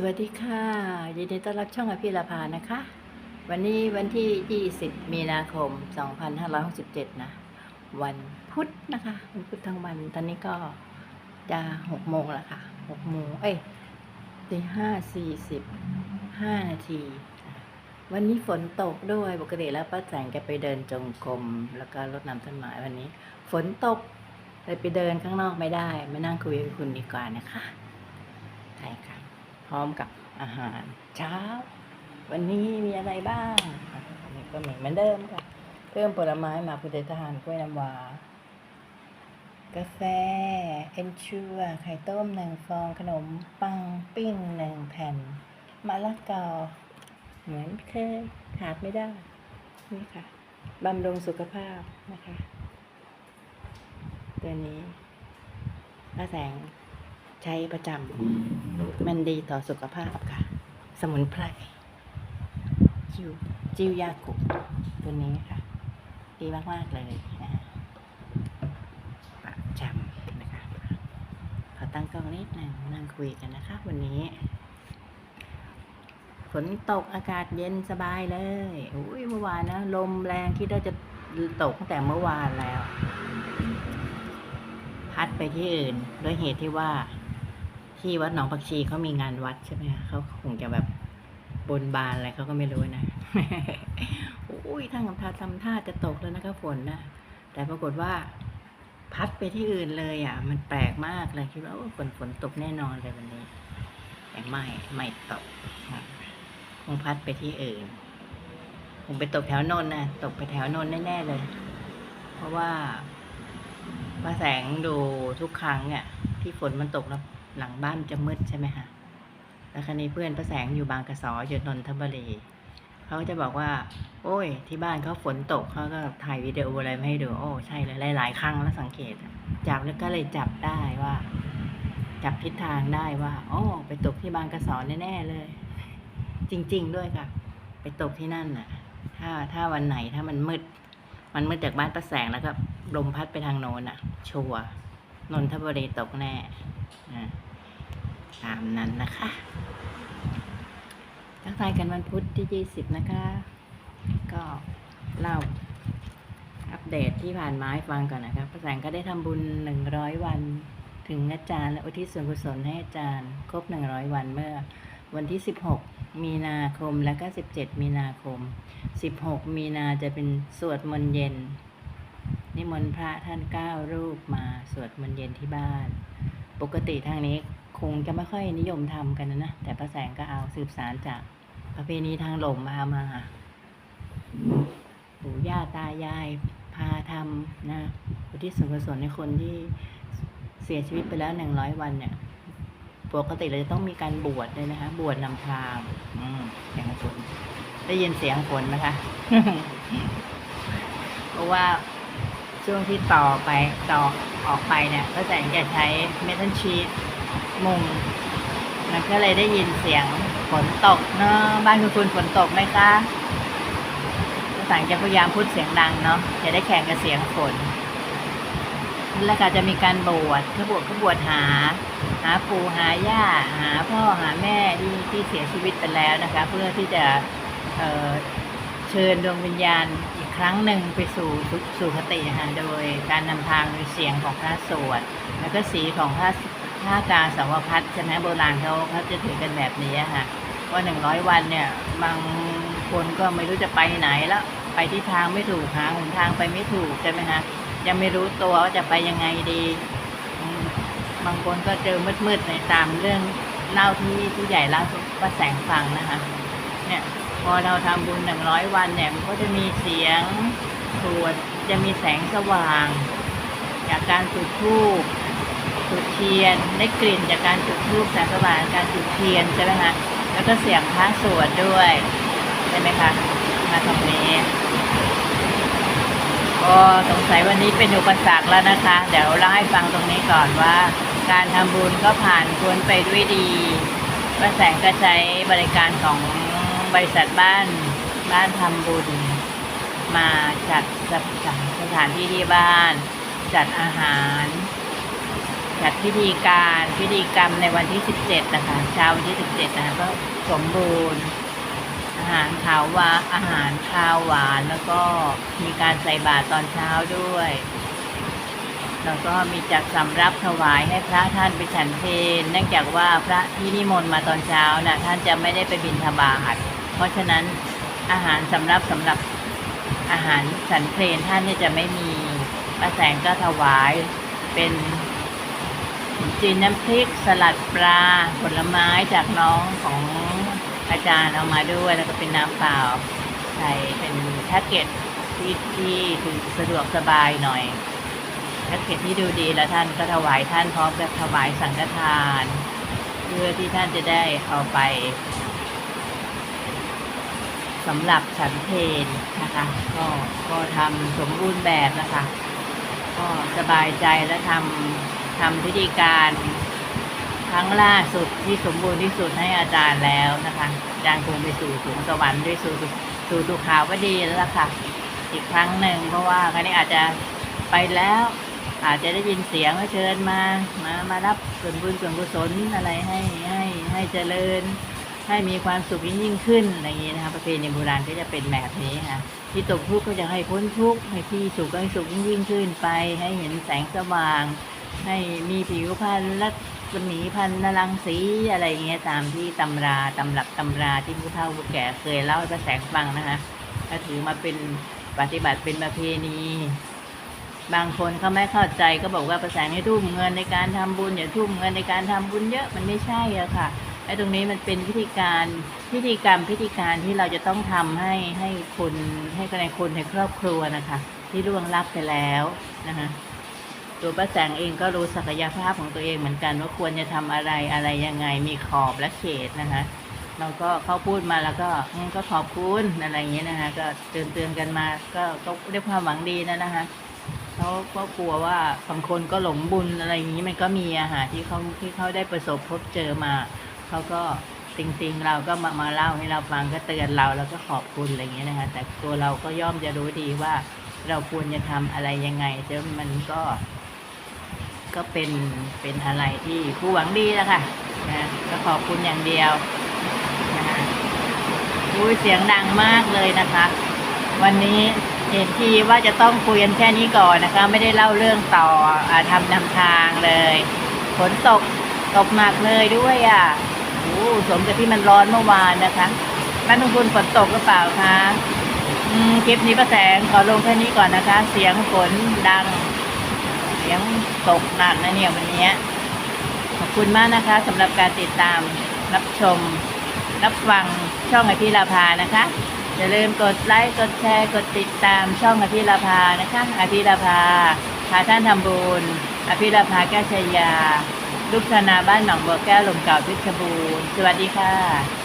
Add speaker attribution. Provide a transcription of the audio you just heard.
Speaker 1: สวัสดีค่ะยินดีต้อนรับช่องอภิรพานะคะ วันนี้วันที่ 20 มีนาคม 2567 นะ วันพุธนะคะวันพุธทั้งวัน ตอนนี้ก็จะ6โมงแล้วค่ะ6โมงเอ้ยตีห้าสี่สิบห้านาที วันนี้ฝนตกด้วยปกติแล้วป้าแจงแกไปเดินจงกรมแล้วก็รดน้ำต้นไม้วันนี้ ฝนตกเลยไปเดินข้างนอกไม่ได้ มานั่งคุยกับคุณดีกว่านะคะใช่ค่ะ พร้อมกับอาหารเช้า วันนี้มีอะไรบ้างนนี้ก็มีเหมือนเดิมค่ะ เพิ่มผลไม้มาพุทธทานกล้วยน้ำว้ากาแฟ เอนชูไข่ต้มหนึ่งฟองขนมปังปิ้งหนึ่งแผ่นมะละกอเหมือนเคยขาดไม่ได้ นี่ค่ะบำรุงสุขภาพนะคะ ตัวนี้ป้าแสง ใช้ประจำมันดีต่อสุขภาพค่ะ สมุนไพรจิวจิวยากุตัวนี้ค่ะ ดีมาก ๆ เลยนะฮะประจำนะคะ ขอตั้งกล้องนิดหนึ่งนั่งคุยกันนะคะ วันนี้ฝนตกอากาศเย็นสบายเลยอุ้ยเมื่อวานนะ ลมแรงที่เราจะตกตั้งแต่เมื่อวานแล้ว พัดไปที่อื่น ด้วยเหตุที่ว่า ที่วัดหนองผักชีเขามีงานวัดใช่ไหมเขาคงจะแบบบนบานอะไรเขาก็ไม่รู้นะอุ้ยทั้งทำทาทำท่าจะตกแล้วนะคะฝนนะแต่ปรากฏว่า พัดไปที่อื่นเลยอะ มันแปลกมากเลยคิดว่าฝนฝนตกแน่นอนเลยวันนี้ แต่ไม่ไม่ตกคงพัดไปที่อื่นคงไปตกแถวนนท์นะตกไปแถวนนแน่ๆเลย เพราะว่าพระแสงดูทุกครั้งเนี่ยที่ฝนมันตกแล้ว หลังบ้านจะมืดใช่ไหมคะแล้วคราวนี้เพื่อนพระแสงอยู่บางกระสออยู่นนทบุรีเขาก็จะบอกว่า โอ้ย ที่บ้านเขาฝนตกเขาก็ถ่ายวิดีโออะไรมาให้ดูโอ้ใช่เลยหลาย ๆ ครั้งแล้วสังเกต จับแล้วก็เลยจับได้ว่า จับทิศทางได้ว่า โอ้ไปตกที่บางกระสอแน่ๆเลย จริง ๆ ด้วยค่ะ ไปตกที่นั่นน่ะ ถ้าถ้าวันไหนถ้ามันมืดมันมืดจากบ้านประแสงแล้วก็ลมพัดไปทางโน้นอะ ชัวร์นนทบุรีตกแน่อ่า ตามนั้นนะคะทักทายกันวันพุธที่ 20 นะคะ ก็เล่าอัปเดตที่ผ่านมาให้ฟังก่อนนะคะประแสงก็ได้ทำบุญ 100 วันถึงอาจารย์ และอุทิศส่วนกุศลให้อาจารย์ ครบ 100 วันเมื่อวันที่ 16 มีนาคมและก็ 17 มีนาคม 16 มีนาจะเป็นสวดมนต์เย็น นิมนต์พระท่านเก้ารูปมาสวดมนต์เย็นที่บ้าน ปกติทางนี้ คงจะไม่ค่อยนิยมทำกันนะนะแต่พระแสงก็เอาสืบสารจากประเพณีทางหลมมามาปู่ย่าตายายพาทำนะอุทิศส่วนกุศลในคนที่เสียชีวิตไปแล้วหนึ่งร้อยวันเนี่ยปกติเราจะต้องมีการบวชเลยนะคะ บวชนำทางอืมเสียงฝนได้ยินเสียงฝนไหมคะเพราะว่าช่วงที่ต่อไปต่อออกไปเนี่ย ก็แสงจะใช้เมทัลชีต มุงมันก็เลยได้ยินเสียงฝนตกเนาะบ้านคุณคุณฝนตกไหมคะก็แสงจะพยายามพูดเสียงดังเนาะจะได้แข่งกับเสียงฝนแล้วก็จะมีการบวชขาบวชขบวชหา หาปู่หาย่าหาพ่อหาแม่ที่ที่เสียชีวิตไปแล้วนะคะ เพื่อที่จะเเชิญดวงวิญญาณอีกครั้งหนึ่งไปสู่สุสู่คติค่ะโดยการนำทางโดยเสียงของพระสวดแล้วก็สีของพระ ผ้ากาสาวพัดใช่ไหมโบราณเขาเขาจะถือกันแบบนี้ค่ะว่าหนึ่งร้อยวันเนี่ย บางคนก็ไม่รู้จะไปไหนแล้ว ไปที่ทางไม่ถูกหาหนทางไปไม่ถูกใช่ไหมคะยังไม่รู้ตัวว่าจะไปยังไงดีบางคนก็เจอมืดๆในตามเรื่องเล่าที่ผู้ใหญ่เล่าว่าแสงฟังนะคะ เนี่ยพอเราทำบุญหนึ่งร้อยวันเนี่ยมันก็จะมีเสียงสวดจะมีแสงสว่าง จากการจุดธูป จุดเทียน ได้กลิ่นจากการจุดธูปแสงสว่างกการจุดเทียนใช่ไหมคะแล้วก็เสียงพระสวดด้วยใช่ไหมคะมาตรงนี้ก็สงสัยวันนี้เป็นอุปสรรคแล้วนะคะ เดี๋ยวเล่าให้ฟังตรงนี้ก่อนว่า การทำบุญก็ผ่านพ้นไปด้วยดีพระแสงก็ใช้บริการของบริษัทบ้านบ้านทำบุญ มาจัดสถานสถานที่ที่บ้าน จัดอาหาร พิธีการพิธีกรรมในวันที่ 17 นะคะเช้าวันที่ 17 นะคะก็สมบูรณ์ อาหารขาวหวานอาหารคาวหวานแล้วก็มีการใส่บาตรตอนเช้าด้วย แล้วก็มีจัดสำรับถวายให้พระท่านไปฉันเพลเนื่องจากว่าพระที่นิมนต์มาตอนเช้านะ่ะท่านจะไม่ได้ไปบิณฑบาตเพราะฉะนั้นอาหารสำรับสำหรับอาหารฉันเพลนท่านเนี่ยจะไม่มีป้าแสงก็ถวายเป็น จีนน้ำพริกสลัดปลาผลไม้จากน้องของอาจารย์เอามาด้วย แล้วก็เป็นน้ำเปล่าใส่เป็นแพ็กเกจที่ที่ถือสะดวกสบายหน่อยแพ็กเกจที่ดูดีแล้วท่านก็ถวายท่านพร้อมกับถวายสังฆทาน เพื่อที่ท่านจะได้เอาไปสำหรับฉันเพลนะคะ ก็ก็ทำสมบูรณ์แบบนะคะ ก็สบายใจและทำ ทำพิธีการครั้งล่าสุดที่สมบูรณ์ที่สุดให้อาจารย์แล้วนะคะอาจารย์คงไปสู่สวงสวรรค์ด้วยสู่สู่ตุขาวดีแล้วล่ะค่ะ อีกครั้งหนึ่งเพราะว่าครั้งนี้อาจจะไปแล้ว อาจจะได้ยินเสียงว่าเชิญมามามารับส่วนบุญส่วนกุศลอะไรให้ให้ให้เจริญ ให้มีความสุขยิ่งขึ้นอะไรอย่างนี้นะคะประเพณีโบราณก็จะเป็นแบบนี้ค่ะที่ตกทุกข์ก็จะให้พ้นทุกข์ให้ที่สุขก็ให้สุขยิ่งขึ้นไป ให้เห็นแสงสว่าง ให้มีผิวพรรณรัศมีพันนรังสีอะไรเงี้ยตามที่ตำราตำรับตำราที่ผู้เฒ่าผู้แก่เคยเล่าให้พระแสงฟังนะคะก็ถือมาเป็นปฏิบัติเป็นประเพณี บางคนเขาไม่เข้าใจก็บอกว่าประแสานให้ทุ่มเงินในการทำบุญอย่าทุ่มเงินในการทำบุญเยอะมันไม่ใช่อะค่ะไอ้ตรงนี้มันเป็นพิธีการพิธีกรรมพิธีการที่เราจะต้องทำให้ให้คนให้คนในคนในครอบครัวนะคะ ที่ล่วงลับไปแล้วนะคะ ตัวป้าแสงเองก็รู้ศักยภาพของตัวเองเหมือนกันว่าควรจะทำอะไรอะไรยังไงมีขอบและเขตนะคะเราก็เขาพูดมาแล้วก็ก็ขอบคุณอะไรอย่างเงี้ยนะคะก็เตือนเตือนกันมา ก็ก็ด้วยความหวังดีนะนะคะเขาก็กลัวว่าบางคนก็หลงบุญอะไรอย่างนี้มันก็มีอาหารที่เขาที่เขาได้ประสบพบเจอมาเขาก็จริงๆเราก็มามาเล่าให้เราฟังก็เตือนเราแล้วก็ขอบคุณอะไรอย่างเงี้ยนะคะแต่ตัวเราก็ย่อมจะรู้ดีว่าเราควรจะทำอะไรยังไงเจ้ามันก็ ก็เป็นเป็นอะไรที่ผู้หวังดีแล้วค่ะนะก็ขอบคุณอย่างเดียวนะคะอุ้ยเสียงดังมากเลยนะคะ วันนี้เห็นทีว่าจะต้องคุยกันแค่นี้ก่อนนะคะ ไม่ได้เล่าเรื่องต่ออทำนำทางเลยฝนตกตกหนักเลยด้วยอะโอ้สมกับที่มันร้อนเมื่อวานนะคะบ้านทุกคนฝนตกหรือเปล่าคะคลิปนี้ป้าแสงขอลงแค่นี้ก่อนนะคะ เสียงฝนดัง ยังตกหนักนะเนี่ยวันนี้ขอบคุณมากนะคะสำหรับการติดตามรับชม รับฟังช่องอภิราภานะคะอย่าลืมกดไลค์กดแชร์กดติดตามช่องอภิราภานะคะอภิราภาพาท่านทำบุญอภิราภาแก้วชยา ลูกธนาบ้านหนองบัวแก้วลมเก่าเพชบูรณ์สวัสดีค่ะ